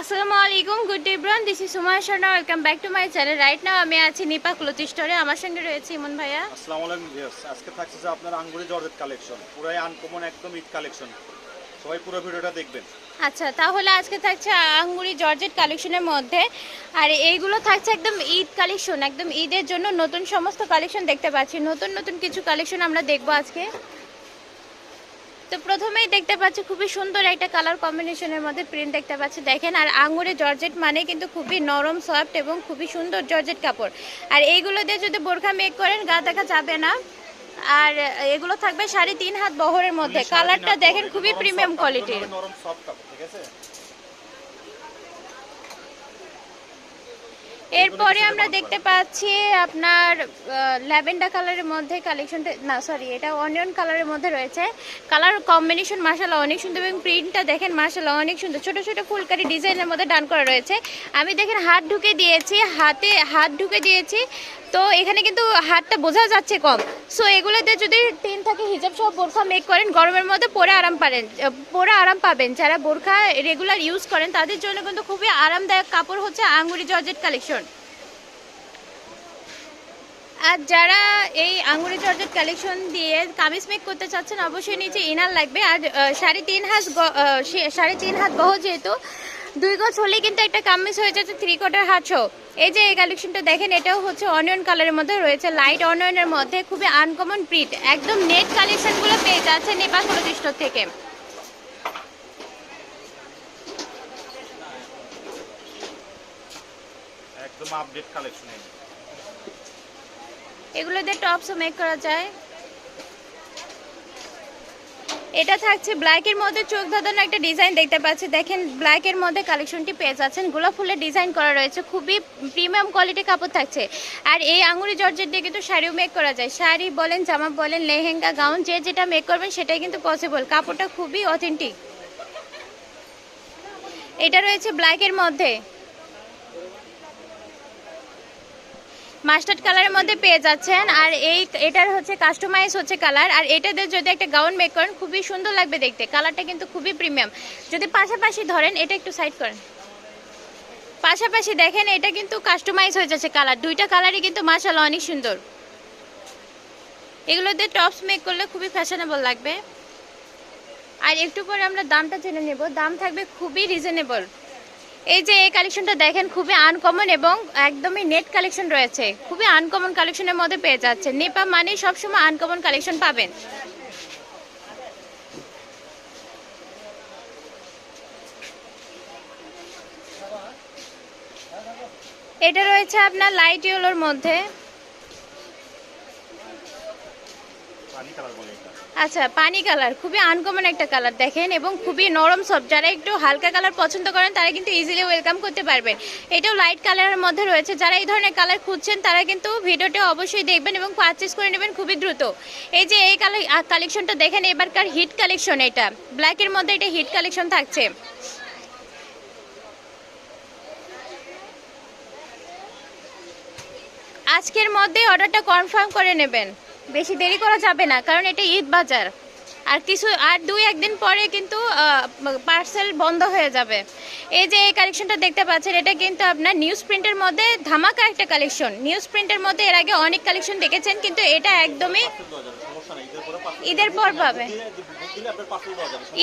আসসালামু আলাইকুম good day bran this is Suma Sharma welcome back to my channel right now আমি আছি Nipa cloth স্টোরে আমার সঙ্গে রয়েছে ইমন ভাইয়া। আসসালামু আলাইকুম ভিউয়ার্স আজকে থাকছে যে আপনার আঙ্গুরি জর্জেট কালেকশন পুরাই আনকমন একদম ঈদ কালেকশন সবাই পুরো ভিডিওটা দেখবেন। আচ্ছা তাহলে আজকে থাকছে আঙ্গুরি জর্জেট কালেকশনের মধ্যে। আর এইগুলো থাকছে একদম ঈদ কালেকশন একদম ঈদের জন্য নতুন সমস্ত কালেকশন দেখতে পাচ্ছি। নতুন নতুন কিছু কালেকশন আমরা দেখব আজকে। তো প্রথমেই দেখতে পাচ্ছি খুবই সুন্দর একটা কালার কম্বিনেশনের মধ্যে প্রিন্ট দেখতে পাচ্ছি। দেখেন আর আঙুরে জর্জেট মানে কিন্তু খুবই নরম সফট এবং খুবই সুন্দর জর্জেট কাপড়। আর এইগুলো দিয়ে যদি বোরখা মেক করেন গা দেখা যাবে না। আর এগুলো থাকবে সাড়ে তিন হাত বহরের মধ্যে। কালারটা দেখেন খুবই প্রিমিয়াম কোয়ালিটির নরম সফট কাপড় ঠিক আছে? এরপরে আমরা দেখতে পাচ্ছি আপনার ল্যাভেন্ডার কালারের মধ্যে কালেকশনটা না সরি এটা অনিয়ন কালারের মধ্যে রয়েছে। কালার কম্বিনেশন মার্শাল্লাহ অনেক সুন্দর। এবং প্রিন্টটা দেখেন মার্শাল্লাহ অনেক সুন্দর। ছোট ছোট ফুলকারি ডিজাইনের মধ্যে ডান করা রয়েছে। আমি দেখেন হাত ঢুকে দিয়েছি হাতে হাত ঢুকে দিয়েছি। তো এখানে কিন্তু হাতটা বোঝা যাচ্ছে কম। সো এগুলোতে যদি তিন থাকে হিজাব সহ বোরখা মেক করেন গরমের মধ্যে পরে আরাম পাবেন পরে আরাম পাবেন। যারা বোরখা রেগুলার ইউজ করেন তাদের জন্য কিন্তু খুবই আরামদায়ক কাপড় হচ্ছে আঙ্গুরি জর্জেট কালেকশন আর যারা এই আঙ্গুরি জর্জেট কালেকশন দিয়ে কামিজ মেক করতে চাচ্ছেন, অবশ্যই নিচে ইনার লাগবে। আর সাড়ে তিন হাত সাড়ে তিন হাত বহ যেহেতু, দুই গজ হলেই কিন্তু একটা কামিজ হয়ে যাচ্ছে থ্রি কোয়ার্টার সহ। এই যে এই কালেকশনটা দেখেন, এটাও হচ্ছে অনিয়ন কালারের মধ্যে রয়েছে লাইট অনিয়নের মধ্যে খুবই আনকমন প্রিন্ট একদম নেট কালেকশনগুলো পেয়ে যাচ্ছে নেপাল প্রতিষ্ঠ থেকে। একদম আপডেট কালেকশন এগুলো দিয়ে টপসও মেক করা যায়। এটা থাকছে ব্ল্যাকের মধ্যে চোখ ধাঁধানো একটা ডিজাইন দেখতে পাচ্ছি। দেখেন ব্ল্যাকের মধ্যে কালেকশনটি পেয়ে যাচ্ছেন। গোলাপ ফুলের ডিজাইন করা রয়েছে। খুবই প্রিমিয়াম কোয়ালিটির কাপড় থাকছে। আর এই আঙুরি জর্জের দিয়ে কিন্তু শাড়িও মেক করা যায়। শাড়ি বলেন, জামা বলেন, লেহেঙ্গা, গাউন, যে যেটা মেক করবেন, সেটাই কিন্তু পসিবল কাপড়টা খুবই অথেন্টিক এটা রয়েছে ব্ল্যাকের মধ্যে। মাস্টার্ড কালারের মধ্যে পেয়ে যাচ্ছেন। আর এই, এটার হচ্ছে কাস্টমাইজ হচ্ছে কালার। আর এটাতে যদি একটা গাউন মেক করেন, খুবই সুন্দর লাগবে দেখতে। কালারটা কিন্তু খুবই প্রিমিয়াম যদি পাশাপাশি ধরেন, এটা একটু সাইড করেন। পাশাপাশি দেখেন, এটা কিন্তু কাস্টমাইজ হয়ে যাচ্ছে কালার। দুইটা কালারই কিন্তু মাশাআল্লাহ অনেক সুন্দর। এগুলোতে টপস মেক করলে খুবই ফ্যাশনেবল লাগবে। আর একটু পরে আমরা দামটা জেনে নেব। দাম থাকবে খুবই রিজনেবল এই যে এই কালেকশনটা দেখেন, খুবই আনকমন এবং একদমই নেট কালেকশন রয়েছে। খুবই আনকমন কালেকশনের মধ্যে পেয়ে যাচ্ছে নেপা মানে সবসময় আনকমন কালেকশন পাবেন। এটা রয়েছে আপনার লাইট ইয়েলোর মধ্যে পানি কালার বলে এটা আচ্ছা পানি কালার খুবই আনকমন একটা কালার দেখেন, এবং খুবই নরম সব যারা একটু হালকা কালার পছন্দ করেন, তারা কিন্তু ইজিলি ওয়েলকাম করতে পারবেন। এটাও লাইট কালারের মধ্যে রয়েছে। যারা এই ধরনের কালার খুঁজছেন, তারা কিন্তু ভিডিওটা অবশ্যই দেখবেন এবং পারচেস করে নেবেন খুবই দ্রুত। এই যে এই কালেকশনটা দেখেন, এবারকার হিট কালেকশন এটা। ব্ল্যাকের মধ্যে এটা হিট কালেকশন থাকছে। আজকের মধ্যে অর্ডারটা কনফার্ম করে নেবেন। বেশি দেরি করা যাবে না, কারণ এটা ঈদ বাজার। আর কিছু, আর দুই, একদিন পরে কিন্তু পার্সেল বন্ধ হয়ে যাবে। এই যে এই কালেকশনটা দেখতে পাচ্ছেন, এটা কিন্তু আপনার নিউজ প্রিন্টের মধ্যে ধামাকা একটা কালেকশন নিউজ প্রিন্টের মধ্যে এর আগে অনেক কালেকশন দেখেছেন, কিন্তু এটা একদমই ঈদের পরে পাবে।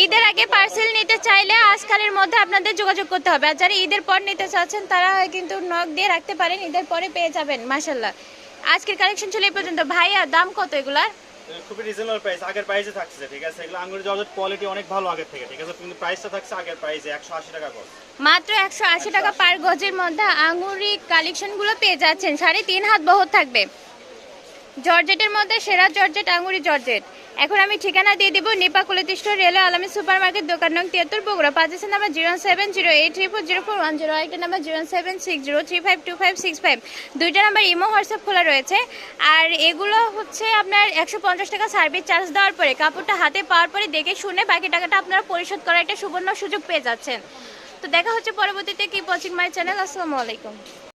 ঈদের আগে পার্সেল নিতে চাইলে আজকালের মধ্যে আপনাদের যোগাযোগ করতে হবে। আর যারা ঈদের পর নিতে চাচ্ছেন, তারা কিন্তু নখ দিয়ে রাখতে পারেন, ঈদের পরে পেয়ে যাবেন মাসাল্লাহ আজকের কালেকশন ছিল এই পর্যন্ত। আর দাম কত এগুলার? খুবই রিজনেবল প্রাইস আগের প্রাইসে থাকছে ঠিক আছে? এগুলো আঙ্গুরের জর্জেট কোয়ালিটি অনেক ভালো আগের থেকে ঠিক আছে? কিন্তু প্রাইসটা থাকছে আগের প্রাইসে একশো আশি টাকা করে মাত্র একশো আশি টাকা পার গজের মধ্যে আঙুরি কালেকশনগুলো পেয়ে যাচ্ছেন। সাড়ে তিন হাত বহর থাকবে। জর্জেটের মধ্যে সেরা জর্জেট আঙ্গুরি জর্জেট। এখন আমি ঠিকানা দিয়ে দিব নিপা কুলিতিষ্ঠ রেলওয়ে আলামী সুপার মার্কেট দোকান নং তিয়াত্তর, বগুড়া। পাঁচের number zero seven zero eight three four zero four one zero. একটা number zero seven six zero three five two five six five. দুইটা নাম্বার ইমো হোয়াটসঅ্যাপ খোলা রয়েছে। আর এগুলো হচ্ছে আপনার একশো পঞ্চাশ টাকা সার্ভিস চার্জ দেওয়ার পরে, কাপড়টা হাতে পাওয়ার পরে দেখে শুনে বাকি টাকাটা আপনারা পরিশোধ করার একটা সুবর্ণ সুযোগ পেয়ে যাচ্ছেন। তো দেখা হচ্ছে পরবর্তীতে কি ওয়াচিং মাই চ্যানেল আসসালামু আলাইকুম।